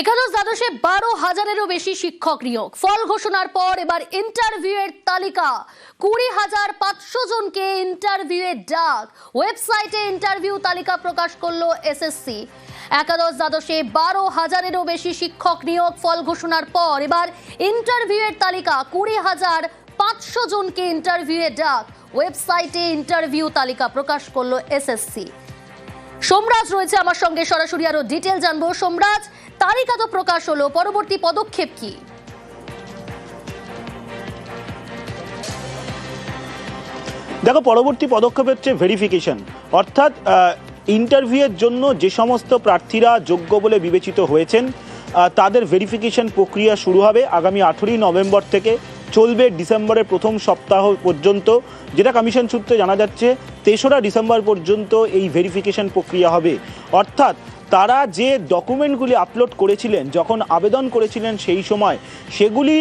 একাদশ দ্বাদশে বারো হাজারেরও বেশি শিক্ষক নিয়োগ। ফল ঘোষণার পর এবার ইন্টারভিউয়ের তালিকা। কুড়ি হাজার পাঁচশো জনকে ইন্টারভিউয়ের ডাক। ওয়েবসাইটে ইন্টারভিউ তালিকা প্রকাশ করল এসএসসি। একাদশ দ্বাদশে বারো হাজারেরও বেশি শিক্ষক নিয়োগ ফল ঘোষণার পর এবার ইন্টারভিউয়ের তালিকা। কুড়ি হাজার পাঁচশো জনকে ইন্টারভিউয়ের ডাক। ওয়েবসাইটে ইন্টারভিউ তালিকা প্রকাশ করল এসএসসি। সোমরাজ রয়েছে আমার সঙ্গে, সরাসরি আরও ডিটেল জানব। সোমরাজ তালিকা তো প্রকাশ হলো, পরবর্তী পদক্ষেপ কি? দেখো, পরবর্তী পদক্ষেপ হচ্ছে ভেরিফিকেশন অর্থাৎ ইন্টারভিউয়ের জন্য যে সমস্ত প্রার্থীরা যোগ্য বলে বিবেচিত হয়েছেন তাদের ভেরিফিকেশন প্রক্রিয়া শুরু হবে আগামী আঠেরোই নভেম্বর থেকে, চলবে ডিসেম্বরের প্রথম সপ্তাহ পর্যন্ত। যেটা কমিশন সূত্রে জানা যাচ্ছে, তেসরা ডিসেম্বর পর্যন্ত এই ভেরিফিকেশন প্রক্রিয়া হবে। অর্থাৎ তারা যে ডকুমেন্টগুলি আপলোড করেছিলেন যখন আবেদন করেছিলেন সেই সময় সেগুলি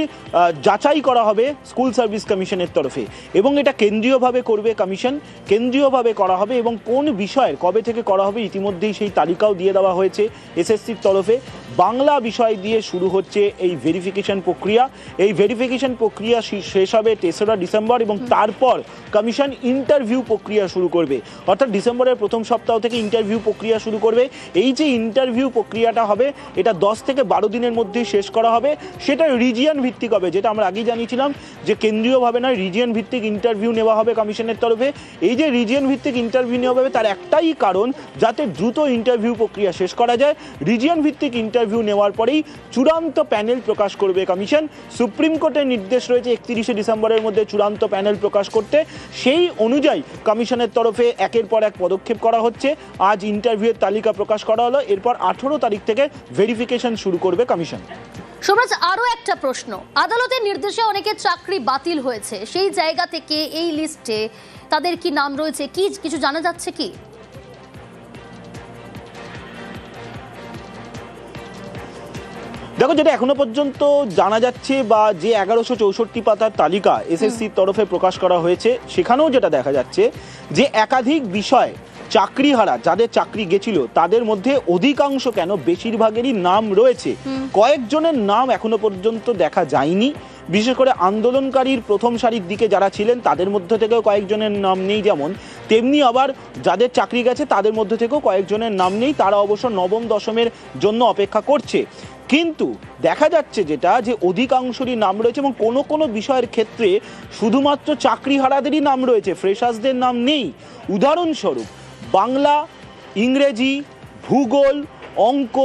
যাচাই করা হবে স্কুল সার্ভিস কমিশনের তরফে। এবং এটা কেন্দ্রীয়ভাবে করবে কমিশন কেন্দ্রীয়ভাবে করা হবে এবং কোন বিষয়ের কবে থেকে করা হবে ইতিমধ্যেই সেই তালিকাও দিয়ে দেওয়া হয়েছে এসএসসির তরফে। বাংলা বিষয় দিয়ে শুরু হচ্ছে এই ভেরিফিকেশন প্রক্রিয়া। এই ভেরিফিকেশন প্রক্রিয়া শেষ হবে তেসরা ডিসেম্বর এবং তারপর কমিশন ইন্টারভিউ প্রক্রিয়া শুরু করবে। অর্থাৎ ডিসেম্বরের প্রথম সপ্তাহ থেকে ইন্টারভিউ প্রক্রিয়া শুরু করবে। এই যে ইন্টারভিউ প্রক্রিয়াটা হবে, এটা দশ থেকে বারো দিনের মধ্যেই শেষ করা হবে। সেটা রিজিয়ন ভিত্তিক হবে, যেটা আমরা আগেই জানিয়েছিলাম যে কেন্দ্রীয়ভাবে নয় রিজিয়ন ভিত্তিক ইন্টারভিউ নেওয়া হবে কমিশনের তরফে। এই যে রিজিয়ন ভিত্তিক ইন্টারভিউ নেওয়া হবে, তার একটাই কারণ, যাতে দ্রুত ইন্টারভিউ প্রক্রিয়া শেষ করা যায়। রিজিয়ন ভিত্তিক ইন্টারভিউ নেওয়ার পরেই চূড়ান্ত প্যানেল প্রকাশ করবে কমিশন। সুপ্রিম কোর্টের নির্দেশ রয়েছে একত্রিশে ডিসেম্বরের মধ্যে চূড়ান্ত প্যানেল প্রকাশ করতে। সেই অনুযায়ী কমিশনের তরফে একের পর এক পদক্ষেপ করা হচ্ছে। আজ ইন্টারভিউয়ের তালিকা প্রকাশ করা হলো এরপর আঠেরো তারিখ থেকে ভেরিফিকেশন শুরু করবে কমিশন সোমরাজ আরও একটা প্রশ্ন। আদালতের নির্দেশে অনেকে চাকরি বাতিল হয়েছে। সেই জায়গা থেকে এই লিস্টে তাদের কি নাম রয়েছে? কি কিছু জানা যাচ্ছে কি? দেখো যেটা এখনও পর্যন্ত জানা যাচ্ছে বা যে এগারোশো চৌষট্টি পাতার তালিকা এসএসসির তরফে প্রকাশ করা হয়েছে সেখানেও যেটা দেখা যাচ্ছে যে একাধিক বিষয় চাকরিহারা যাদের চাকরি গেছিল তাদের মধ্যে অধিকাংশ কেন বেশিরভাগেরই নাম রয়েছে? কয়েকজনের নাম এখনও পর্যন্ত দেখা যায়নি। বিশেষ করে আন্দোলনকারীর প্রথম সারির দিকে যারা ছিলেন তাদের মধ্যে থেকেও কয়েকজনের নাম নেই। যেমন তেমনি আবার যাদের চাকরি গেছে তাদের মধ্যে থেকেও কয়েকজনের নাম নেই। তারা অবশ্য নবম দশমের জন্য অপেক্ষা করছে। কিন্তু দেখা যাচ্ছে যেটা যে অধিকাংশরই নাম রয়েছে এবং কোনো কোনো বিষয়ের ক্ষেত্রে শুধুমাত্র চাকরিহারাদেরই নাম রয়েছে। ফ্রেশার্সদের নাম নেই। উদাহরণস্বরূপ বাংলা, ইংরেজি, ভূগোল, অঙ্ক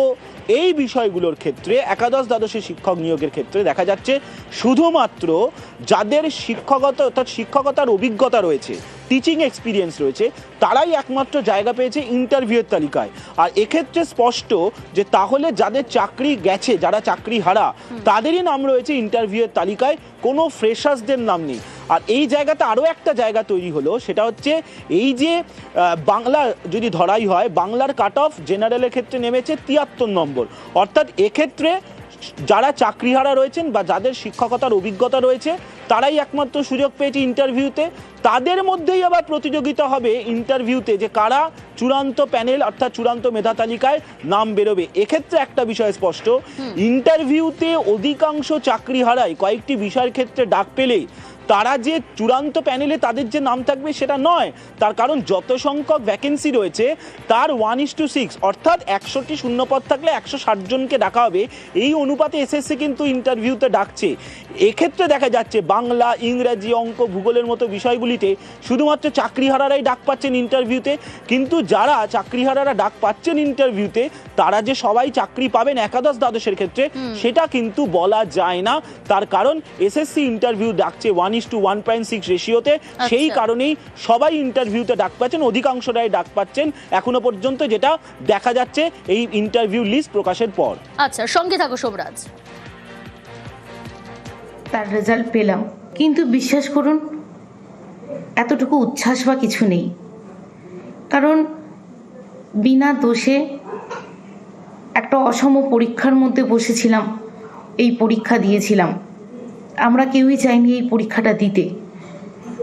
এই বিষয়গুলোর ক্ষেত্রে একাদশ দ্বাদশে শিক্ষক নিয়োগের ক্ষেত্রে দেখা যাচ্ছে শুধুমাত্র যাদের শিক্ষকতা অর্থাৎ শিক্ষকতার অভিজ্ঞতা রয়েছে টিচিং এক্সপিরিয়েন্স রয়েছে তারাই একমাত্র জায়গা পেয়েছে ইন্টারভিউয়ের তালিকায়। আর এক্ষেত্রে স্পষ্ট যে তাহলে যাদের চাকরি গেছে যারা চাকরি হারা তাদেরই নাম রয়েছে ইন্টারভিউয়ের তালিকায় কোনো ফ্রেশার্সদের নাম নেই। আর এই জায়গাতে আরও একটা জায়গা তৈরি হলো সেটা হচ্ছে এই যে বাংলা যদি ধরাই হয় বাংলার কাট অফ জেনারেলের ক্ষেত্রে নেমেছে তিয়াত্তর নম্বর। অর্থাৎ এক্ষেত্রে যারা চাকরিহারা রয়েছেন বা যাদের শিক্ষকতার অভিজ্ঞতা রয়েছে তারাই একমাত্র সুযোগ পেয়েছে ইন্টারভিউতে তাদের মধ্যেই আবার প্রতিযোগিতা হবে ইন্টারভিউতে যে কারা চূড়ান্ত প্যানেল অর্থাৎ চূড়ান্ত মেধা তালিকায় নাম বেরোবে। এক্ষেত্রে একটা বিষয় স্পষ্ট ইন্টারভিউতে অধিকাংশ চাকরিহারাই কয়েকটি বিষয়ের ক্ষেত্রে ডাক পেলে তারা যে চূড়ান্ত প্যানেলে তাদের যে নাম থাকবে সেটা নয় তার কারণ যত সংখ্যক ভ্যাকেন্সি রয়েছে তার ওয়ান ইস টু সিক্স অর্থাৎ একশোটি শূন্যপদ থাকলে একশো ষাট জনকে ডাকা হবে। এই অনুপাতে এসএসসি কিন্তু ইন্টারভিউতে ডাকছে। এক্ষেত্রে দেখা যাচ্ছে বাংলা ইংরেজি অঙ্ক ভূগোলের মতো বিষয়গুলিতে শুধুমাত্র চাকরিহারারাই ডাক পাচ্ছেন ইন্টারভিউতে কিন্তু যারা চাকরিহারারা ডাক পাচ্ছেন ইন্টারভিউতে তারা যে সবাই চাকরি পাবেন একাদশ দ্বাদশের ক্ষেত্রে সেটা কিন্তু বলা যায় না। তার কারণ এসএসসি ইন্টারভিউ ডাকছে one is two one point six রেশিওতে সেই। কারণেই সবাই ইন্টারভিউতে ডাক পাচ্ছেন অধিকাংশরাই ডাক পাচ্ছেন। এখনও পর্যন্ত যেটা দেখা যাচ্ছে এই ইন্টারভিউ লিস্ট প্রকাশের পর। আচ্ছা সঙ্গে থাকো সোমরাজ তার রেজাল্ট পেলাম। কিন্তু বিশ্বাস করুন এতটুকু উচ্ছ্বাস বা কিছু নেই। কারণ বিনা দোষে একটা অসম পরীক্ষার মধ্যে বসেছিলাম এই পরীক্ষা দিয়েছিলাম। আমরা কেউই চাইনি এই পরীক্ষাটা দিতে।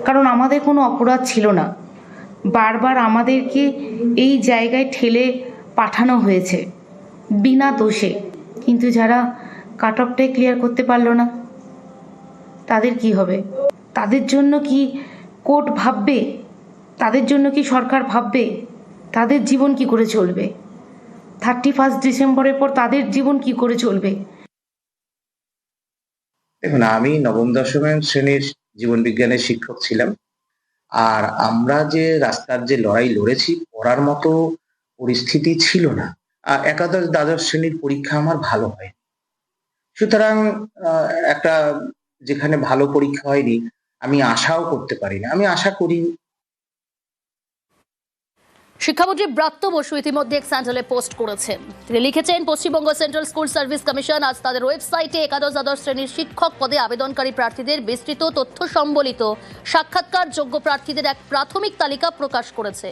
কারণ আমাদের কোনো অপরাধ ছিল না। বারবার আমাদেরকে এই জায়গায় ঠেলে পাঠানো হয়েছে, বিনা দোষে। কিন্তু যারা কাট অফটাই ক্লিয়ার করতে পারল না, তাদের কি হবে? তাদের জন্য কি কোর্ট ভাববে? তাদের জন্য কি সরকার ভাববে? তাদের জীবন কি করে চলবে? থার্টি ফার্স্ট ডিসেম্বরের পর তাদের জীবন কি করে চলবে? দেখুন, আমি নবম, দশম শ্রেণির জীবন বিজ্ঞানের শিক্ষক ছিলাম। আর আমরা যে রাস্তার যে লড়াই লড়েছি, পড়ার মতো পরিস্থিতি ছিল না। আর একাদশ, দ্বাদশ শ্রেণির পরীক্ষা আমার ভালো হয় সুতরাং একটা যেখানে ভালো পরীক্ষা হয়নি, আমি আশাও করতে পারি না আমি আশা করি শিক্ষামন্ত্রী ব্রাত্য বসু ইতিমধ্যে এক স্যান্ডেলে পোস্ট করেছেন। তিনি লিখেছেন, Paschimbanga central school service commission আজ তাদের ওয়েবসাইটে একাদশ দ্বাদশ শ্রেণির শিক্ষক পদে আবেদনকারী প্রার্থীদের বিস্তৃত তথ্য সম্বলিত সাক্ষাৎকার যোগ্য প্রার্থীদের এক প্রাথমিক তালিকা প্রকাশ করেছে।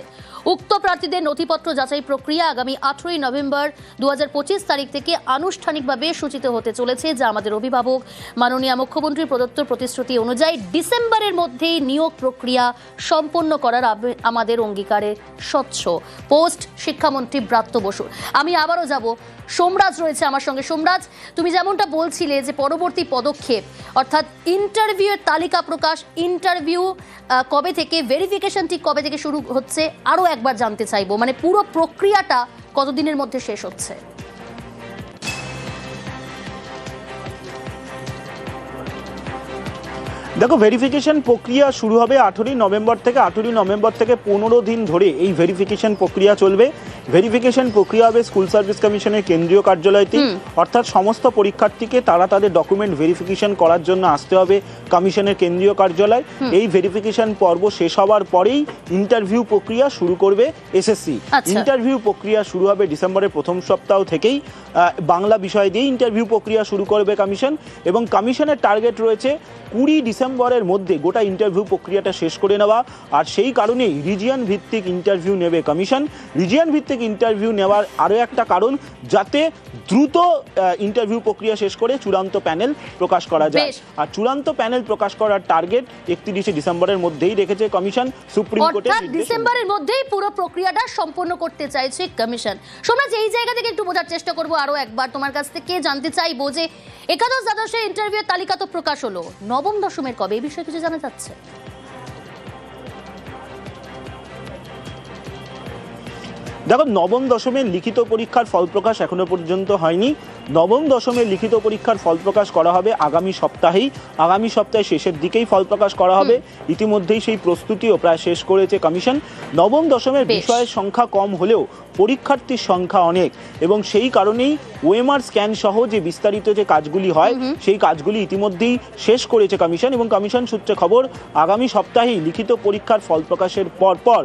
উক্ত প্রার্থীদের নথিপত্র যাচাই প্রক্রিয়া আগামী আঠেরোই নভেম্বর দু হাজার পঁচিশ তারিখ থেকে আনুষ্ঠানিকভাবে সূচিত হতে চলেছে, যা আমাদের অভিভাবক, মাননীয় মুখ্যমন্ত্রী প্রদত্ত প্রতিশ্রুতি অনুযায়ী ডিসেম্বরের মধ্যেই নিয়োগ প্রক্রিয়া সম্পন্ন করার আমাদের অঙ্গীকারের স্বচ্ছ পোস্ট শিক্ষামন্ত্রী ব্রাত্য বসুর। আমি আবারও যাব। সোমরাজ রয়েছে আমার সঙ্গে। সোমরাজ, তুমি যেমনটা বলছিলে যে পরবর্তী পদক্ষেপ, অর্থাৎ ইন্টারভিউয়ের তালিকা প্রকাশ, ইন্টারভিউ কবে থেকে ভেরিফিকেশন ঠিক কবে থেকে শুরু হচ্ছে, আরও একবার জানতে চাইব। মানে পুরো প্রক্রিয়াটা কতদিনের মধ্যে শেষ হচ্ছে? দেখো ভেরিফিকেশন প্রক্রিয়া শুরু হবে আঠেরোই নভেম্বর থেকে আঠেরোই নভেম্বর থেকে পনেরো দিন ধরে এই ভেরিফিকেশন প্রক্রিয়া চলবে। ভেরিফিকেশন প্রক্রিয়া হবে স্কুল সার্ভিস কমিশনের কেন্দ্রীয় কার্যালয়তে। অর্থাৎ সমস্ত পরীক্ষার্থীকে তারা তাদের ডকুমেন্ট ভেরিফিকেশন করার জন্য আসতে হবে কমিশনের কেন্দ্রীয় কার্যালয়। এই ভেরিফিকেশন পর্ব শেষ হওয়ার পরেই ইন্টারভিউ প্রক্রিয়া শুরু করবে এসএসসি আচ্ছা। ইন্টারভিউ প্রক্রিয়া শুরু হবে ডিসেম্বরের প্রথম সপ্তাহ থেকেই। বাংলা বিষয় দিয়ে ইন্টারভিউ প্রক্রিয়া শুরু করবে কমিশন এবং কমিশনের টার্গেট রয়েছে কুড়ি ডিসেম্বরের মধ্যে গোটা ইন্টারভিউ প্রক্রিয়াটা শেষ করে নেওয়া আর সেই কারণেই রিজিয়ন ভিত্তিক ইন্টারভিউ নেবে কমিশন। রিজিয়ন ভিত্তিক ইন্টারভিউ নেওয়ার আরও একটা কারণ যাতে দ্রুত ইন্টারভিউ প্রক্রিয়া শেষ করে চূড়ান্ত প্যানেল প্রকাশ করা যায়। আর চূড়ান্ত প্যানেল প্রকাশ করার টার্গেট একত্রিশে ডিসেম্বরের মধ্যেই রেখেছে কমিশন সুপ্রিম নির্দেশ ডিসেম্বরের মধ্যেই পুরো প্রক্রিয়াটা সম্পন্ন করতে চাইছে কমিশন। সোমরাজ এই জায়গা থেকে একটু বোঝার চেষ্টা করব আরও একবার। তোমার কাছ থেকে জানতে চাইব যে একাদশ দ্বাদশের ইন্টারভিউ তালিকা তো প্রকাশ হলো নবম দশমের কবে? এই বিষয়ে কিছু জানা যাচ্ছে? দেখো নবম দশমের লিখিত পরীক্ষার ফল প্রকাশ এখনও পর্যন্ত হয়নি। নবম দশমের লিখিত পরীক্ষার ফল প্রকাশ করা হবে আগামী সপ্তাহেই। আগামী সপ্তাহের শেষের দিকেই ফল প্রকাশ করা হবে। ইতিমধ্যেই সেই প্রস্তুতিও প্রায় শেষ করেছে কমিশন। নবম দশমের বিষয়ের সংখ্যা কম হলেও পরীক্ষার্থীর সংখ্যা অনেক এবং সেই কারণেই ওএমআর স্ক্যান সহ যে বিস্তারিত যে কাজগুলি হয় সেই কাজগুলি ইতিমধ্যেই শেষ করেছে কমিশন এবং কমিশন সূত্রে খবর আগামী সপ্তাহেই লিখিত পরীক্ষার ফল প্রকাশের পর পর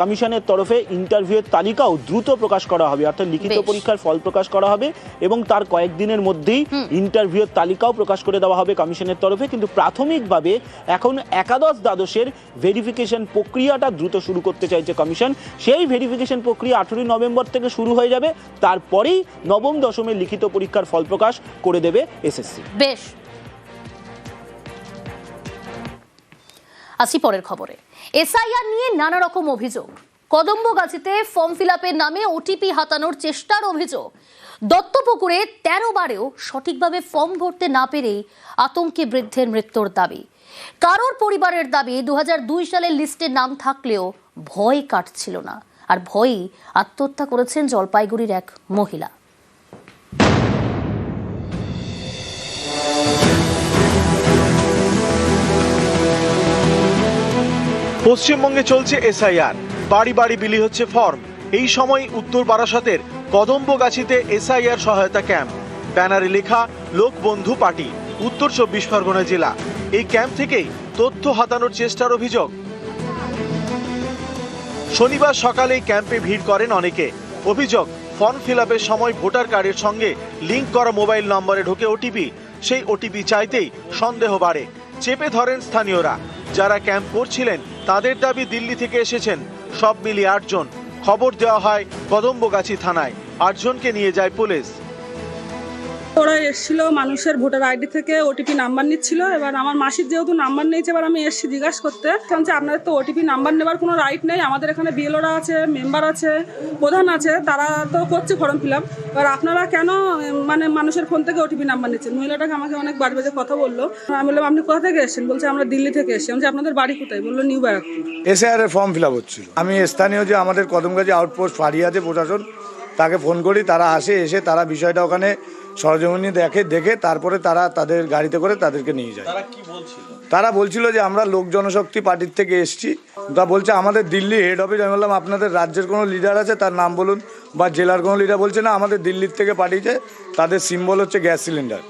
কমিশনের তরফে ইন্টারভিউয়ের তালিকাও দ্রুত প্রকাশ করা হবে। অর্থাৎ লিখিত পরীক্ষার ফল প্রকাশ করা হবে এবং তার কয়েকদিনের মধ্যেই ইন্টারভিউয়ের তালিকাও প্রকাশ করে দেওয়া হবে কমিশনের তরফে। কিন্তু প্রাথমিকভাবে এখন একাদশ দ্বাদশের ভেরিফিকেশন প্রক্রিয়াটা দ্রুত শুরু করতে চাইছে কমিশন। সেই ভেরিফিকেশন প্রক্রিয়া আঠেরোই নভেম্বর থেকে শুরু হয়ে যাবে। তারপরেই নবম দশমের লিখিত পরীক্ষার ফল প্রকাশ করে দেবে এসএসসি বেশ। আসি পরের খবরে। এসআইআর নিয়ে নানা রকম অভিযোগ। কদম্বগাছিতে ফর্ম ফিল নামে ওটিপি হাতানোর চেষ্টার অভিযোগ। দত্তপুকুরে তেরো বারেও সঠিকভাবে ফর্ম ভরতে না পেরেই আতঙ্কে বৃদ্ধের মৃত্যুর দাবি। কারোর পরিবারের দাবি দু সালের লিস্টে নাম থাকলেও ভয় কাটছিল না। আর ভয়েই আত্মহত্যা করেছেন জলপাইগুড়ির এক মহিলা। পশ্চিমবঙ্গে চলছে এসআইআর। বাড়ি বাড়ি বিলি হচ্ছে ফর্ম। এই সময় উত্তর বারাসতের কদম্বগাছিতে এসআইআর সহায়তা ক্যাম্প। ব্যানারে লেখা লোকবন্ধু পার্টি উত্তর চব্বিশ পরগনা জেলা। এই ক্যাম্প থেকেই তথ্য হাতানোর চেষ্টার অভিযোগ। শনিবার সকালেই ক্যাম্পে ভিড় করেন অনেকে। অভিযোগ, ফর্ম ফিল সময় ভোটার কার্ডের সঙ্গে লিঙ্ক করা মোবাইল নম্বরে ঢোকে ওটিপি। সেই ওটিপি চাইতেই সন্দেহ বাড়ে। চেপে ধরেন স্থানীয়রা। যারা ক্যাম্প করছিলেন, তাদের দাবি দিল্লি থেকে এসেছেন। সব মিলিয়ে আটজন। খবর দেওয়া হয় কদম্বগাছি থানায়। আটজনকে নিয়ে যায় পুলিশ। ওরা এসেছিল মানুষের ভোটার আইডি থেকে ওটিপি নাম্বার নিচ্ছিল। এবার আমার মাসির যেহেতু নাম্বার নিয়েছে, এবার আমি এসেছি জিজ্ঞাসা করতে। কারণ আপনাদের তো ওটিপি নাম্বার নেবার কোনো রাইট নেই। আমাদের এখানে বিএলওরা আছে মেম্বার আছে, প্রধান আছে, তারা তো করছে ফর্ম ফিল আপ এবার আপনারা কেন মানে মানুষের ফোন থেকে ওটিপি নাম্বার নিচ্ছেন? মহিলাটাকে আমাকে অনেক বাড়ি বাজে কথা বলল। আমি বললাম, আপনি কোথা থেকে এসেছেন? বলছে, আমরা দিল্লি থেকে এসেছি। আমি আপনাদের বাড়ি কোথায়? বলল নিউ ব্যারাকপুর এসআইআর এর ফর্ম ফিল আপ হচ্ছিল। আমি স্থানীয় যে আমাদের কদমগাছি আউটপোস্ট আছে প্রশাসন, তাকে ফোন করি, তারা আসে, এসে তারা বিষয়টা ওখানে সরজমিনি দেখে দেখে তারপরে তারা তাদের গাড়িতে করে তাদেরকে নিয়ে যায়। তারা কি বলছিল? তারা বলছিল যে আমরা লোক জনশক্তি পার্টির থেকে এসেছি। তা বলছে আমাদের দিল্লি হেড অফিস আমি বললাম আপনাদের রাজ্যের কোনো লিডার আছে? তার নাম বলুন। বা জেলার কোনো লিডার বলছে না আমাদের দিল্লির থেকে পাঠিয়েছে। তাদের সিম্বল হচ্ছে গ্যাস সিলিন্ডার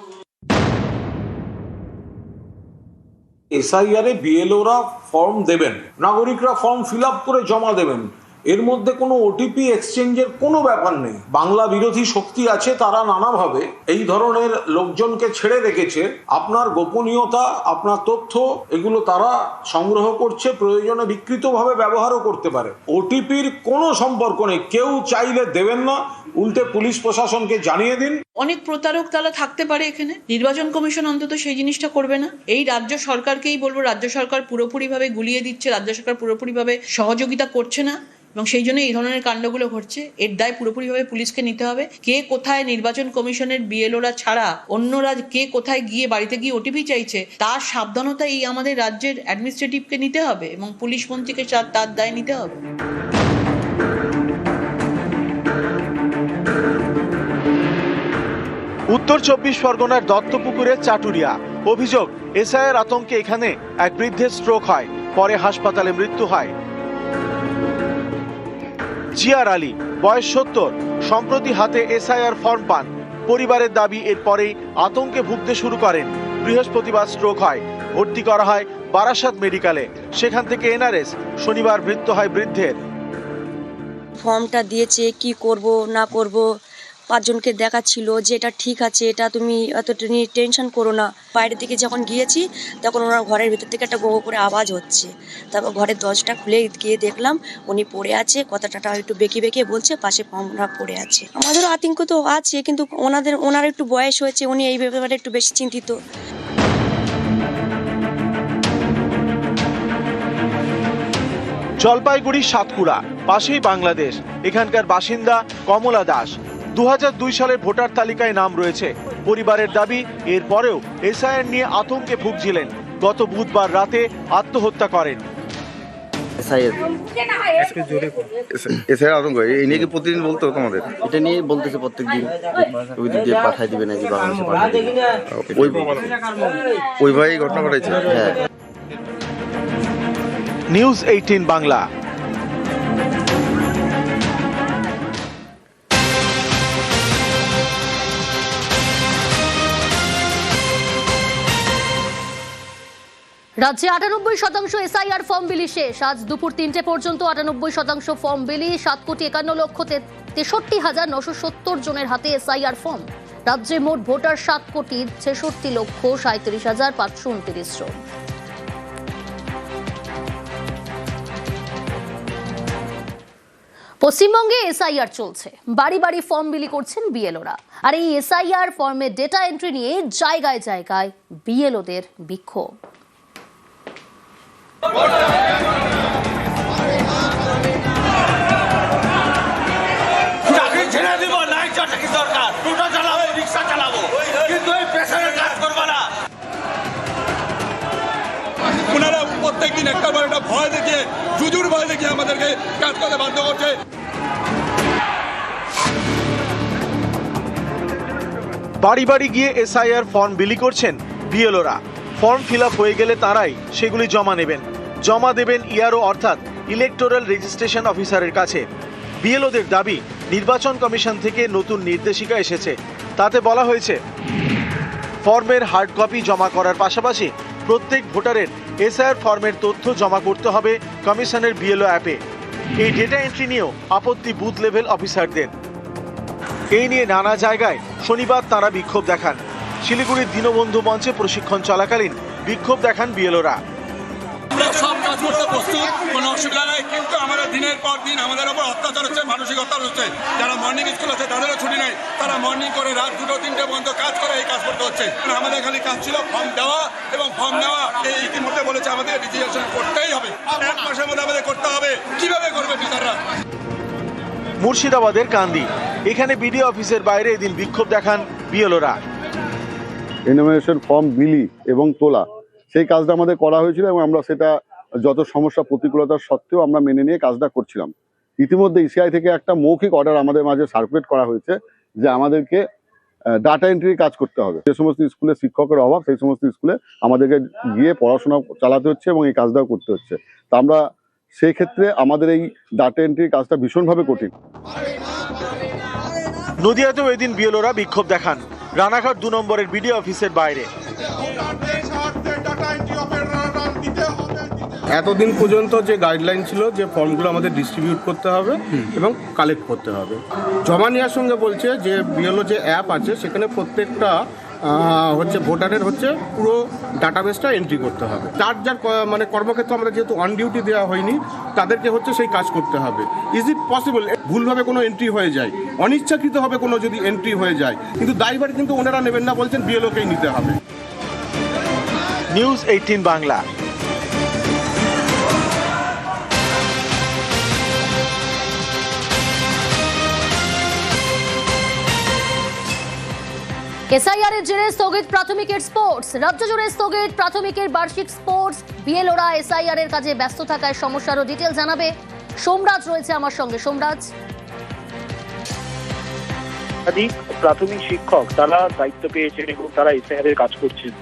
এসআইআর এ বিএলওরা ফর্ম দেবেন। নাগরিকরা ফর্ম ফিল আপ করে জমা দেবেন। এর মধ্যে কোনো ওটিপি এক্সচেঞ্জের কোনো ব্যাপার নেই। বাংলা বিরোধী শক্তি আছে, তারা নানাভাবে এই ধরনের লোকজনকে ছেড়ে রেখেছে। আপনার গোপনীয়তা, আপনার তথ্য, এগুলো তারা সংগ্রহ করছে, প্রয়োজনে বিকৃতভাবে ব্যবহারও করতে পারে। ওটিপির কোনো সম্পর্ক নেই। কেউ চাইলে দেবেন না। উল্টে পুলিশ প্রশাসনকে জানিয়ে দিন। অনেক প্রতারক তারা থাকতে পারে এখানে। নির্বাচন কমিশন অন্তত সেই জিনিসটা করবে না। এই রাজ্য সরকারকেই বলব, রাজ্য সরকার পুরোপুরিভাবে গুলিয়ে দিচ্ছে, রাজ্য সরকার পুরোপুরিভাবে সহযোগিতা করছে না। এবং সেই জন্য এই ধরনের কাণ্ডগুলো ঘটছে। এর দায় পুরোপুরিভাবে পুলিশকে নিতে হবে। কে কোথায় নির্বাচন কমিশনের বিএলওরা ছাড়া অন্যরা কে কোথায় গিয়ে বাড়িতে গিয়ে ওটিপি চাইছে, তার সাবধানতা এই আমাদের রাজ্যের অ্যাডমিনিস্ট্রেটিভকে নিতে হবে এবং পুলিশ মন্ত্রীকে তার- দায় নিতে হবে। উত্তর চব্বিশ পরগনার দত্তপুকুরের চাটুরিয়া। অভিযোগ, এসআইয়ের আতঙ্কে এখানে এক বৃদ্ধের স্ট্রোক হয়, পরে হাসপাতালে মৃত্যু হয়। জিয়ার আলী, বয়স সত্তর, সম্প্রতি হাতে এসআইআর ফর্ম পান। পরিবারের দাবি, এরপরেই আতঙ্কে ভুগতে শুরু করেন। বৃহস্পতিবার স্ট্রোক হয়। ভর্তি করা হয় বারাসাত মেডিকেলে। সেখান থেকে এনআরএস, শনিবার মৃত্যু হয় বৃদ্ধের। ফর্মটা দিয়েছে, কি করব, না করব পাঁচজনকে দেখাচ্ছিল যে এটা ঠিক আছে, এটা তুমি নিয়ে টেনশন করো না। বাইরের দিকে যখন গিয়েছি, তখন ওনার ঘরের ভিতর থেকে একটা গো করে আওয়াজ হচ্ছে। তারপর ঘরের দরজাটা খুলে গিয়ে দেখলাম, উনি পড়ে আছে, কথাটা একটু বেঁকে বেঁকে বলছে, পাশে ফর্মটা পড়ে আছে। আমাদেরও আতঙ্ক তো আছে, কিন্তু ওনাদের, ওনার একটু বয়স হয়েছে, উনি এই ব্যাপারে একটু বেশি চিন্তিত। জলপাইগুড়ি সাতকুড়া পাশেই বাংলাদেশ। এখানকার বাসিন্দা কমলা দাস। দু সালের ভোটার তালিকায় নাম রয়েছে। পরিবারের দাবি এরপরেও এসআইআর নিয়ে আতঙ্কে ভুগছিলেন। গত বুধবার রাতে আত্মহত্যা করেন। আতঙ্ক এই নিয়ে কি প্রতিদিন বলতো তোমাদের? এটা নিয়ে বলতেছে প্রত্যেকদিন ওই দিক দিয়ে পাঠাই দিবে নাকি ওই ওই ভাই ঘটনা ঘটাইছে হ্যাঁ। News eighteen Bangla. রাজ্যে আটানব্বই শতাংশ এসআইআর ফর্ম বিলি শেষ। আজ দুপুর তিনটে পর্যন্ত আটানব্বই শতাংশ ফর্ম বিলি, সাত কোটি একান্ন লক্ষ তেষট্টি হাজার নশো সত্তর জনের হাতে এসআইআর ফর্ম। রাজ্যে মোট ভোটার সাত কোটি ছেষট্টি লক্ষ সাঁত্রিশ হাজার পাঁচশো উনত্রিশ জন। পশ্চিমবঙ্গে এসআইআর চলছে। বাড়ি বাড়ি ফর্ম বিলি করছেন বিএলওরা। আর এই এসআইআর ফর্মে ডেটা এন্ট্রি নিয়ে জায়গায় জায়গায় বিএলওদের বিক্ষোভ। চাকরি ছেড়ে দিব নাই চাকরি দরকার। টোটো চালাবো রিক্সা চালাবো। কিন্তু এই পেশারের কাজ করব না। ওনারা প্রত্যেকদিন একটা বার একটা ভয় দেখিয়ে জুজুর ভয় দেখিয়ে আমাদেরকে কাজ করতে বাধ্য করছে। বাড়ি বাড়ি গিয়ে এসআইআর ফর্ম বিলি করছেন বিএলওরা। ফর্ম ফিল হয়ে গেলে তারাই সেগুলি জমা নেবেন। জমা দেবেন ইআরও অর্থাৎ ইলেকটোরাল রেজিস্ট্রেশন অফিসারের কাছে। বিএলওদের দাবি, নির্বাচন কমিশন থেকে নতুন নির্দেশিকা এসেছে। তাতে বলা হয়েছে, ফর্মের হার্ড কপি জমা করার পাশাপাশি প্রত্যেক ভোটারের এসআইআর ফর্মের তথ্য জমা করতে হবে কমিশনের বিএলও অ্যাপে। এই ডেটা এন্ট্রি নিয়েও আপত্তি বুথ লেভেল অফিসারদের এই নিয়ে নানা জায়গায় শনিবার তারা বিক্ষোভ দেখান। শিলিগুড়ির দীনবন্ধু মঞ্চে প্রশিক্ষণ চলাকালীন বিক্ষোভ দেখান বিএলওরা। আমরা সব কাজ করতে প্রস্তুত কোনো অসুবিধা নেই। কিন্তু আমাদের দিনের পর দিন আমাদের ওপর অত্যাচার হচ্ছে মানসিক অত্যাচার হচ্ছে। যারা মর্নিং স্কুল আছে তাদেরও ছুটি নেই। তারা মর্নিং করে রাত দুটো তিনটে পর্যন্ত কাজ করে এই কাজ করতে হচ্ছে। আমাদের খালি কাজ ছিল ফর্ম দেওয়া এবং ফর্ম নেওয়া। এই ইতিমধ্যে বলেছে আমাদের রেজিস্ট্রেশন করতেই হবে। এক মাসের মধ্যে আমাদের করতে হবে। কীভাবে করবে টিচাররা মুর্শিদাবাদের কান্দি। এখানে বিডিও অফিসের বাইরে এদিন বিক্ষোভ দেখান বিএলওরা। এনোমিনেশন ফর্ম বিলি এবং তোলা। সেই কাজটা আমাদের করা হয়েছিল এবং আমরা সেটা যত সমস্যা প্রতিকূলতার সত্ত্বেও আমরা মেনে নিয়ে কাজটা করছিলাম। ইতিমধ্যে ইসিআই থেকে একটা মৌখিক অর্ডার আমাদের মাঝে সার্কুলেট করা হয়েছে যে আমাদেরকে ডাটা এন্ট্রি কাজ করতে হবে। যে সমস্ত স্কুলে শিক্ষকের অভাব, সেই সমস্ত স্কুলে আমাদেরকে গিয়ে পড়াশোনা চালাতে হচ্ছে এবং এই কাজটাও করতে হচ্ছে। তা আমরা সেই ক্ষেত্রে আমাদের এই ডাটা এন্ট্রির কাজটা ভীষণভাবে কঠিন। নদিয়াতেও এদিন বিএলওরা বিক্ষোভ দেখান। রানাঘাট দু নম্বরের বিডিও অফিসের বাইরে। এতদিন পর্যন্ত যে গাইডলাইন ছিল যে ফর্মগুলো আমাদের ডিস্ট্রিবিউট করতে হবে এবং কালেক্ট করতে হবে। জমা নেওয়ার সঙ্গে বলছে যে বিএলও যে অ্যাপ আছে, সেখানে প্রত্যেকটা হচ্ছে ভোটারের হচ্ছে পুরো ডাটাবেসটা এন্ট্রি করতে হবে। যার যার মানে কর্মক্ষেত্র আমরা যেহেতু অন ডিউটি দেওয়া হয়নি, তাদেরকে হচ্ছে সেই কাজ করতে হবে। ইজ ইট পসিবল ভুলভাবে কোনো এন্ট্রি হয়ে যায়। অনিচ্ছাকৃতভাবে কোনো যদি এন্ট্রি হয়ে যায়, কিন্তু দায়ভার কিন্তু ওনারা নেবেন না, বলছেন বিএলওকেই নিতে হবে। নিউজ এইটিন বাংলা এসআইআর এর জেরে স্থগিত প্রাথমিকের স্পোর্টস রাজ্য জুড়ে স্থগিত প্রাথমিকের বার্ষিক স্পোর্টস বিএলওরা এসআইআর এর কাজে ব্যস্ত থাকায় সমস্যারও ডিটেল জানাবে। সোমরাজ রয়েছে আমার সঙ্গে। সোমরাজ? প্রাথমিক শিক্ষক তারা দায়িত্ব পেয়েছেন এবং তারা এসআইআর এর কাজ করছেন।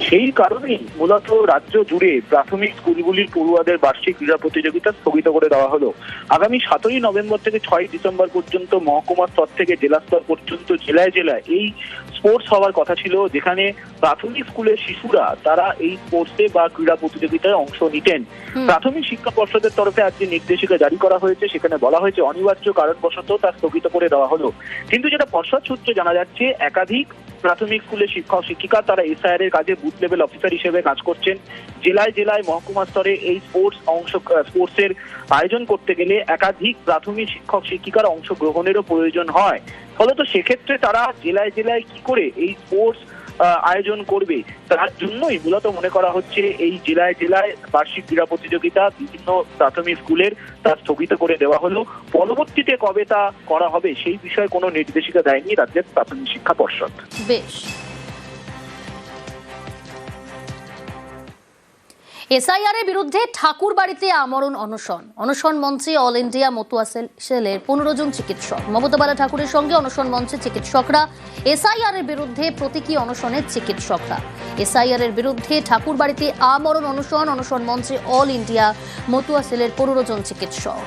সেই কারণেই মূলত রাজ্য জুড়ে প্রাথমিক স্কুলগুলির পড়ুয়াদের বার্ষিক ক্রীড়া প্রতিযোগিতা স্থগিত করে দেওয়া হলো। আগামী সতেরোই নভেম্বর থেকে ছয় ডিসেম্বর পর্যন্ত মহকুমা স্তর থেকে জেলা স্তর পর্যন্ত জেলায় জেলায় এই স্পোর্টস হওয়ার কথা ছিল যেখানে প্রাথমিক স্কুলের শিশুরা তারা এই স্পোর্টসে বা ক্রীড়া প্রতিযোগিতায় অংশ নিতেন। প্রাথমিক শিক্ষা পর্ষদের তরফে আজকে নির্দেশিকা জারি করা হয়েছে সেখানে বলা হয়েছে অনিবার্য কারণবশত তা স্থগিত করে দেওয়া হলো। কিন্তু যেটা পর্ষদ সূত্রে জানা যাচ্ছে একাধিক প্রাথমিক স্কুলের শিক্ষক শিক্ষিকা তারা এসআইআর এর কাজে বুথ লেভেল অফিসার হিসেবে কাজ করছেন। জেলায় জেলায় মহকুমা স্তরে এই স্পোর্টস অংশ স্পোর্টসের আয়োজন করতে গেলে একাধিক প্রাথমিক শিক্ষক, শিক্ষিকার অংশগ্রহণেরও প্রয়োজন হয়। ফলত সেক্ষেত্রে তারা জেলায় জেলায় কি করে এই স্পোর্টস আয়োজন করবে? তার জন্যই মূলত মনে করা হচ্ছে এই জেলায় জেলায় বার্ষিক ক্রীড়া প্রতিযোগিতা বিভিন্ন প্রাথমিক স্কুলের তা স্থগিত করে দেওয়া হলো। পরবর্তীতে কবে তা করা হবে সেই বিষয়ে কোনো নির্দেশিকা দেয়নি রাজ্যের প্রাথমিক শিক্ষা পর্ষদ। বেশ। এসআইআর এর বিরুদ্ধে ঠাকুর বাড়িতে আমরণ অনশন। অনশন মঞ্চে অল ইন্ডিয়া মতুয়া সেল- সেলের পনেরো জন চিকিৎসক। মমতা বালা ঠাকুরের সঙ্গে অনশন মঞ্চে চিকিৎসকরা। এসআইআর এর বিরুদ্ধে প্রতীকী অনশনে চিকিৎসকরা। এসআইআর এর বিরুদ্ধে ঠাকুর বাড়িতে আমরণ অনশন। অনশন মঞ্চে অল ইন্ডিয়া মতুয়া সেলের পনেরো জন চিকিৎসক।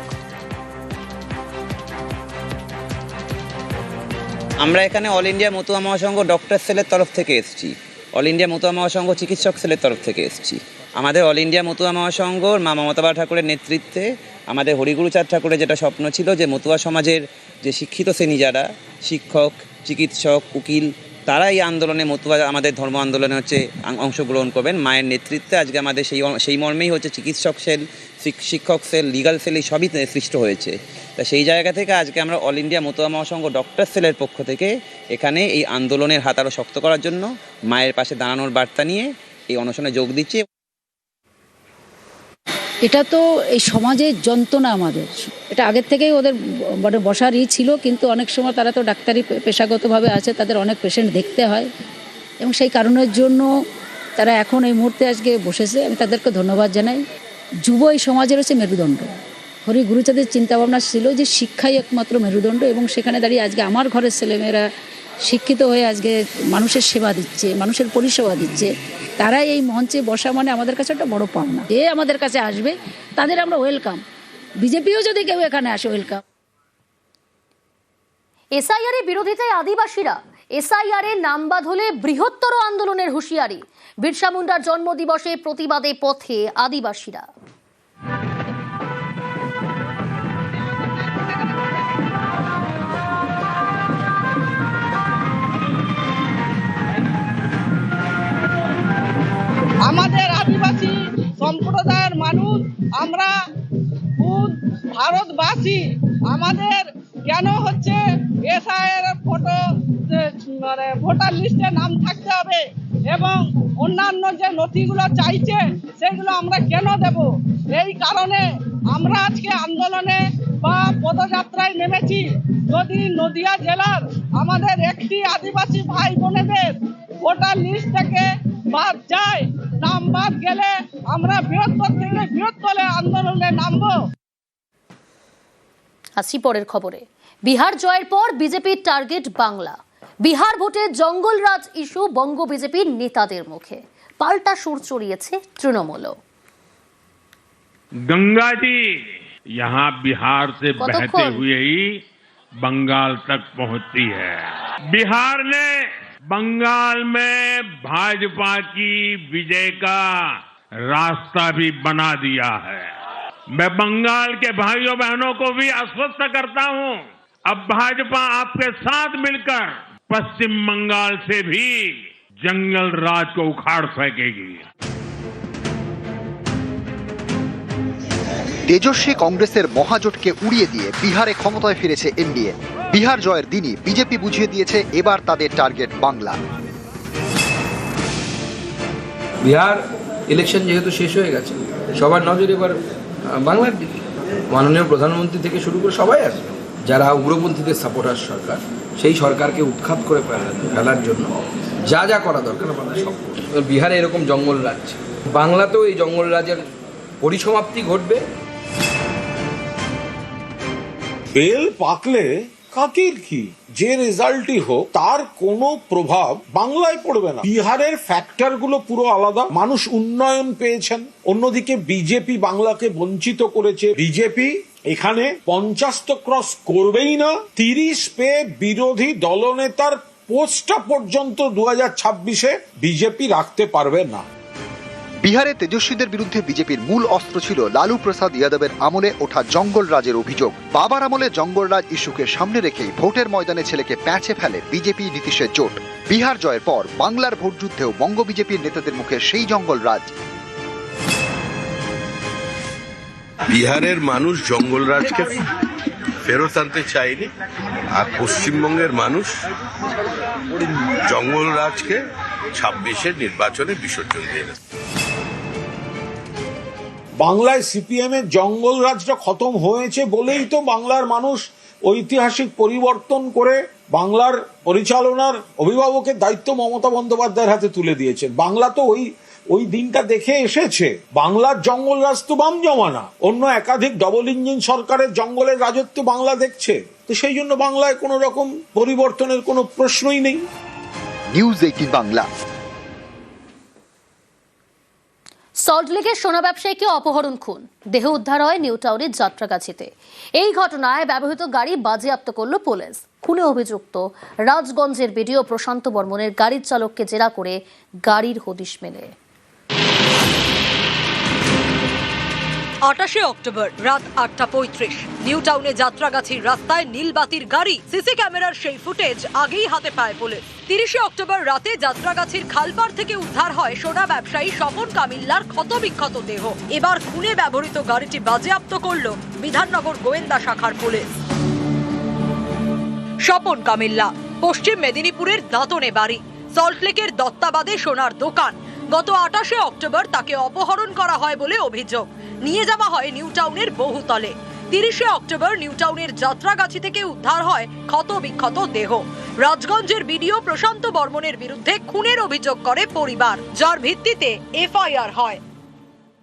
আমরা এখানে all India Matua Mahasangha doctor সেলের তরফ থেকে এসেছি। অল ইন্ডিয়া মতুয়া মহাসংঘ চিকিৎসক সেলের তরফ থেকে এসেছি। আমাদের অল ইন্ডিয়া মতুয়া মহাসংঘর মা মমতাবা ঠাকুরের নেতৃত্বে, আমাদের হরিগুরুচাঁদ ঠাকুরের যেটা স্বপ্ন ছিল যে মতুয়া সমাজের যে শিক্ষিত শ্রেণি যারা, শিক্ষক, চিকিৎসক, উকিল তারা এই আন্দোলনে মতুয়া, আমাদের ধর্ম আন্দোলনে হচ্ছে অংশগ্রহণ করবেন। মায়ের নেতৃত্বে আজকে আমাদের সেই সেই মর্মেই হচ্ছে চিকিৎসক সেল, শিক- শিক্ষক সেল লিগাল সেল এই সবই সৃষ্ট হয়েছে। তা সেই জায়গা থেকে আজকে আমরা all India Matua Mahasangha doctor সেলের পক্ষ থেকে এখানে এই আন্দোলনের হাত আরও শক্ত করার জন্য মায়ের পাশে দাঁড়ানোর বার্তা নিয়ে এই অনশনে যোগ দিচ্ছি। এটা তো এই সমাজের যন্ত্রণা আমাদের। এটা আগের থেকেই ওদের মানে বসারই ছিল, কিন্তু অনেক সময় তারা তো ডাক্তারি পেশাগতভাবে আছে, তাদের অনেক পেশেন্ট দেখতে হয়। এবং সেই কারণের জন্য তারা এখন এই মুহূর্তে আজকে বসেছে। আমি তাদেরকে ধন্যবাদ জানাই। যুব এই সমাজের হচ্ছে মেরুদণ্ড। হরি গুরুচাঁদের চিন্তাভাবনা ছিল যে শিক্ষাই একমাত্র মেরুদণ্ড এবং সেখানে দাঁড়িয়ে আজকে আমার ঘরের ছেলেমেয়েরা শিক্ষিত হয়ে আজকে মানুষের সেবা দিচ্ছে, মানুষের পরিষেবা দিচ্ছে তারা এই মঞ্চে বসা মানে আমাদের কাছে একটা বড় পাওনা। যে আমাদের কাছে আসবে, তাদের আমরা ওয়েলকাম বিজেপিও যদি কেউ এখানে আসে ওয়েলকাম এসআইআর এর বিরোধিতায় আদিবাসীরা, এসআইআর এর নামবাদ হলে বৃহত্তর আন্দোলনের হুঁশিয়ারি। বিরসা মুন্ডার জন্মদিবসে প্রতিবাদে পথে আদিবাসীরা। আমাদের আদিবাসী সম্প্রদায়ের মানুষ, আমরা খুদ ভারতবাসী, আমাদের কেন হচ্ছে এসআইয়ের ফটো মানে ভোটার লিস্টে নাম থাকতে হবে এবং অন্যান্য যে নথিগুলো চাইছে, সেগুলো আমরা কেন দেব? এই কারণে আমরা আজকে আন্দোলনে বা পদযাত্রায় নেমেছি। যদি নদিয়া জেলার আমাদের একটি আদিবাসী ভাই বোনেদের ভোটার লিস্ট থেকে বাদ যায় নাম বাদ গেলে আমরা বৃহত্তর থেকে বৃহত্তরে আন্দোলনে নামবো আসি পরের খবরে বিহার জয়ের পর বিজেপির টার্গেট বাংলা বিহার ভোটে জঙ্গলরাজ ইস্যু বঙ্গ বিজেপির নেতাদের মুখে পাল্টা সুর চড়িয়েছে তৃণমূলও गंगा जी यहाँ बिहार से कतक्षण। बहते हुए ही बंगाल तक पहुंचती है बिहार ने बंगाल में भाजपा की विजय का रास्ता भी बना दिया है मैं बंगाल के भाइयों बहनों को भी आश्वस्त करता हूं अब भाजपा आपके साथ मिलकर पश्चिम बंगाल से भी जंगल राज को उखाड़ फेंकेगी তেজস্বী কংগ্রেসের মহাজোটকে উড়িয়ে দিয়ে বিহারে ক্ষমতায় ফিরেছে এনডিএ বিহার জয়ের দিনই বিজেপি বুঝিয়ে দিয়েছে এবার তাদের টার্গেট বাংলা। বিহার ইলেকশন যেহেতু শেষ হয়ে গেছে সবার নজর এবার বাংলার দিকে। মাননীয় প্রধানমন্ত্রী থেকে শুরু করে সবাই আসবে। যারা উগ্রপন্থীদের সাপোর্টার সরকার সেই সরকারকে উৎখাত করে ফেলার জন্য যা যা করা দরকার আমরা সব বিহারে এরকম জঙ্গল রাজ বাংলাতেও এই জঙ্গল রাজের পরিসমাপ্তি ঘটবে। বেল পাকলে কাকের কি? যে রেজাল্টই হোক, তার কোনো প্রভাব বাংলায় পড়বে না। বিহারের ফ্যাক্টরগুলো পুরো আলাদা। মানুষ উন্নয়ন পেয়েছেন। অন্যদিকে বিজেপি বাংলাকে বঞ্চিত করেছে। বিজেপি এখানে পঞ্চাশ তো ক্রস করবেই না। তিরিশ পেয়ে বিরোধী দলনেতার পোস্টটা পর্যন্ত দু হাজার ছাব্বিশে বিজেপি রাখতে পারবে না। বিহারে তেজস্বীদের বিরুদ্ধে বিজেপির মূল অস্ত্র ছিল লালু প্রসাদ যাদবের আমলে ওঠা জঙ্গল রাজের অভিযোগ। বাবার আমলে জঙ্গল রাজ ইস্যুকে সামনে রেখেই ভোটের ময়দানে ছেলেকে প্যাঁচে ফেলে বিজেপি নীতিশের জোট। বিহার জয়ের পর বাংলার ভোট যুদ্ধেও বঙ্গ বিজেপির নেতাদের মুখে সেই জঙ্গল রাজ। বিহারের মানুষ জঙ্গলরাজকে ফেরত আনতে চায়নি, আর পশ্চিমবঙ্গের মানুষ জঙ্গলরাজকে ছাব্বিশের নির্বাচনে বিসর্জন দিয়েছে বাংলায় সিপিএম এর জঙ্গল রাজটা খতম হয়েছে বলেই তো বাংলার মানুষ ঐতিহাসিক পরিবর্তন করে বাংলার পরিচালনার অভিভাবকের দায়িত্ব মমতা বন্দ্যোপাধ্যায়ের হাতে তুলে দিয়েছেন। বাংলা তো ওই ওই দিনটা দেখে এসেছে। বাংলার জঙ্গল রাজ তো বাম জমানা। অন্য একাধিক ডবল ইঞ্জিন সরকারের জঙ্গলের রাজত্ব বাংলা দেখছে। তো সেই জন্য বাংলায় কোনো রকম পরিবর্তনের কোনো প্রশ্নই নেই। নিউজ এইটিন বাংলা সল্টলেকের সোনা ব্যবসায়ীকে অপহরণ খুন। দেহ উদ্ধার হয় নিউ টাউনের যাত্রাগাছিতে। এই ঘটনায় ব্যবহৃত গাড়ি বাজেয়াপ্ত করল পুলিশ। খুনে অভিযুক্ত রাজগঞ্জের বিডিও প্রশান্ত বর্মনের গাড়ির চালককে জেরা করে গাড়ির হদিশ মেলে। আটাশে অক্টোবর, রাত আটটা পঁয়ত্রিশ। নিউ টাউনে যাত্রাগাছির রাস্তায় নীলবাতির গাড়ি, সিসি ক্যামেরার সেই ফুটেজ আগেই হাতে পায় পুলিশ। তিরিশে অক্টোবর রাতে যাত্রাগাছির খালপাড় থেকে উদ্ধার হয় সোনা ব্যবসায়ী স্বপন কামিল্লার ক্ষতবিক্ষত দেহ। এবার খুনে ব্যবহৃত গাড়িটি বাজেয়াপ্ত করল বিধাননগর গোয়েন্দা শাখার পুলিশ। স্বপন কামিল্লা, পশ্চিম মেদিনীপুরের দাঁতনে বাড়ি, সল্টলেকের দত্তাবাদে সোনার দোকান। গত আঠাশে অক্টোবর তাকে অপহরণ করা হয় বলে অভিযোগ। নিয়ে যাওয়া হয় নিউ টাউনের বহুতলে। তিরিশে অক্টোবর নিউ টাউনের যাত্রাগাছি থেকে উদ্ধার হয় ক্ষত বিক্ষত দেহ। রাজগঞ্জের বিডিও প্রশান্ত বর্মনের বিরুদ্ধে খুনের অভিযোগ করে পরিবার, যার ভিত্তিতে এফআইআর হয়।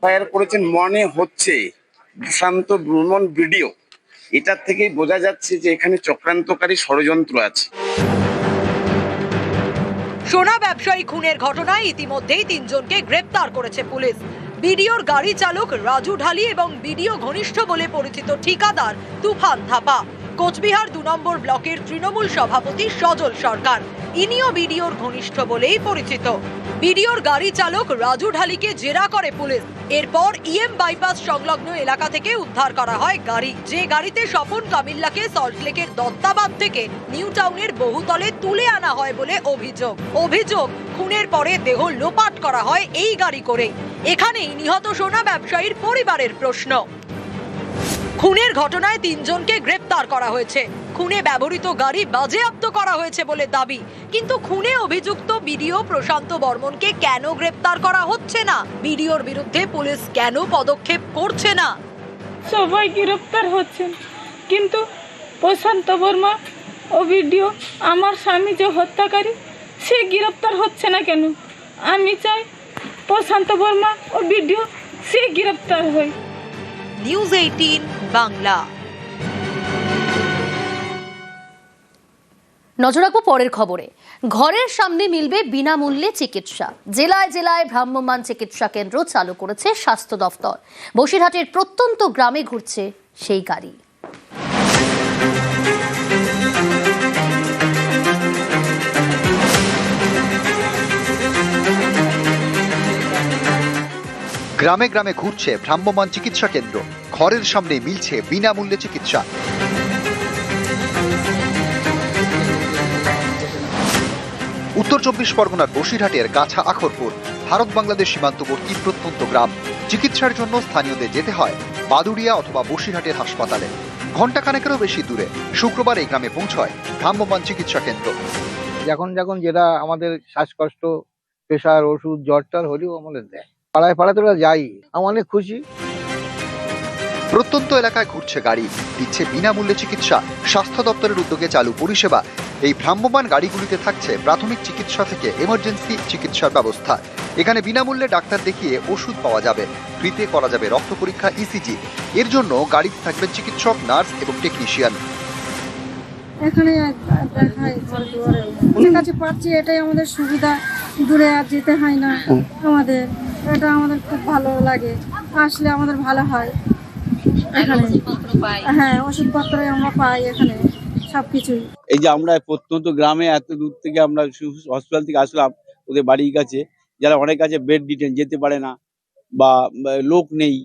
ফায়ার করেছেন মনে হচ্ছে সুশান্ত ভ্রমণ ভিডিও এটার থেকেই বোঝা যাচ্ছে যে এখানে চক্রান্তকারী ষড়যন্ত্র আছে। সোনা ব্যবসায়ী খুনের ঘটনায় ইতিমধ্যেই তিনজনকে গ্রেপ্তার করেছে পুলিশ। বিডিওর গাড়ি চালক রাজু ঢালি এবং বিডিও ঘনিষ্ঠ বলে পরিচিত ঠিকাদার তুফান থাপা। কোচবিহার দু নম্বর ব্লকের তৃণমূল সভাপতি সজল সরকার। ইনিও বিডিওর ঘনিষ্ঠ বলেই পরিচিত। বিডিওর গাড়ি চালক রাজু ঢালিকে জেরা করে পুলিশ। এরপর ইএম বাইপাস সংলগ্ন এলাকা থেকে উদ্ধার করা হয় গাড়ি। যে গাড়িতে স্বপন কামিল্লাকে সল্টলেকের দত্তাবাদ থেকে নিউ টাউনের বহুতলে তুলে আনা হয় বলে অভিযোগ। অভিযোগ, খুনের পরে দেহ লোপাট করা হয় এই গাড়ি করে এখানেই নিহত সোনা ব্যবসায়ীর পরিবারের প্রশ্ন। খুনের ঘটনায় তিনজনকে গ্রেপ্তার করা হয়েছে। খুনে ব্যবহৃত গাড়ি বাজেয়াপ্ত করা হয়েছে বলে দাবি। কিন্তু খুনে অভিযুক্ত বিডিও প্রশান্ত বর্মনকে কেন গ্রেপ্তার করা হচ্ছে না? বিডিওর বিরুদ্ধে পুলিশ কেন পদক্ষেপ করছে না? সবাই গ্রেপ্তার হচ্ছেন। কিন্তু প্রশান্ত বর্মা ও বিডিও আমার স্বামী যে হত্যাকারী, সে গ্রেপ্তার হচ্ছে না কেন? আমি চাই প্রশান্ত বর্মা ও বিডিও সে গ্রেপ্তার হয়। নিউজ এইটিন বাংলা নজর রাখব পরের খবরে। ঘরের সামনে মিলবে বিনামূল্যে চিকিৎসা। জেলায় জেলায় ভ্রাম্যমান চিকিৎসা কেন্দ্র চালু করেছে স্বাস্থ্য দফতর। বসিরহাটের প্রত্যন্ত গ্রামে ঘুরছে সেই গাড়ি। গ্রামে গ্রামে ঘুরছে ভ্রাম্যমান চিকিৎসা কেন্দ্র। ঘরের সামনে মিলছে বিনামূল্যে চিকিৎসা। উত্তর চব্বিশ পরগনার বসিরহাটের কাছা আখরপুর, ভারত বাংলাদেশ সীমান্তবর্তী প্রত্যন্ত গ্রাম। চিকিৎসার জন্য স্থানীয়দের যেতে হয় বাদুড়িয়া অথবা বসিরহাটের হাসপাতালে। ঘণ্টাখানেকেরও বেশি দূরে, শুক্রবার এই গ্রামে পৌঁছয় ভ্রাম্যমান চিকিৎসা কেন্দ্র। যখন যখন যেটা আমাদের শ্বাসকষ্ট, প্রেশার, ওষুধ জ্বর টর হলেও আমাদের দেয়। পাড়ায় পাড়ায় তোরা যাই। আমি অনেক খুশি। প্রত্যন্ত এলাকায় ঘুরছে গাড়ি দিচ্ছে বিনামূল্যে চিকিৎসা। স্বাস্থ্য দপ্তরের উদ্যোগে চালু পরিষেবা। এই ভ্রাম্যমান গাড়িগুলিতে থাকছে প্রাথমিক চিকিৎসা থেকে এমার্জেন্সি চিকিৎসার ব্যবস্থা। এখানে বিনামূল্যে ডাক্তার দেখিয়ে ওষুধ পাওয়া যাবে। ফ্রিতে করা যাবে রক্ত পরীক্ষা ইসিজি এর জন্য গাড়িতে থাকবেন চিকিৎসক নার্স এবং টেকনিশিয়ান এখানে কাছে পাচ্ছি এটাই আমাদের সুবিধা। দূরে আর যেতে হয় না। আমাদের এটা আমাদের খুব ভালো লাগে। আসলে আমাদের ভালো হয়। এখানে। হ্যাঁ ওষুধপত্র আমরা পাই এখানে সব কিছুই এই যে আমরা প্রত্যন্ত গ্রামে এত দূর থেকে আমরা হসপিটাল থেকে আসলাম, ওদের বাড়ির কাছে। যারা অনেক কাছে বেড ডিটেন যেতে পারে না, বা লোক নেই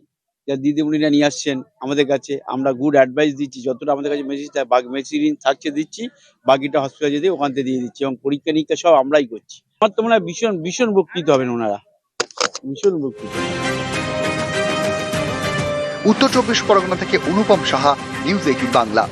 যা দিদিমণিরা নিয়ে আসছেন আমাদের কাছে, আমরা গুড অ্যাডভাইস দিচ্ছি, যতটা আমাদের কাছে মেসেজ মেশিন থাকছে দিচ্ছি, বাকিটা হসপিটাল যেতে ওখান থেকে দিয়ে দিচ্ছি, এবং পরীক্ষা নিরীক্ষা সব আমরাই করছি। আমার তো মনে হয় ভীষণ ভীষণ উপকৃত হবেন ওনারা। উপকৃত উত্তর চব্বিশ পরগনা থেকে অনুপম সাহা নিউজ এইটিন বাংলা।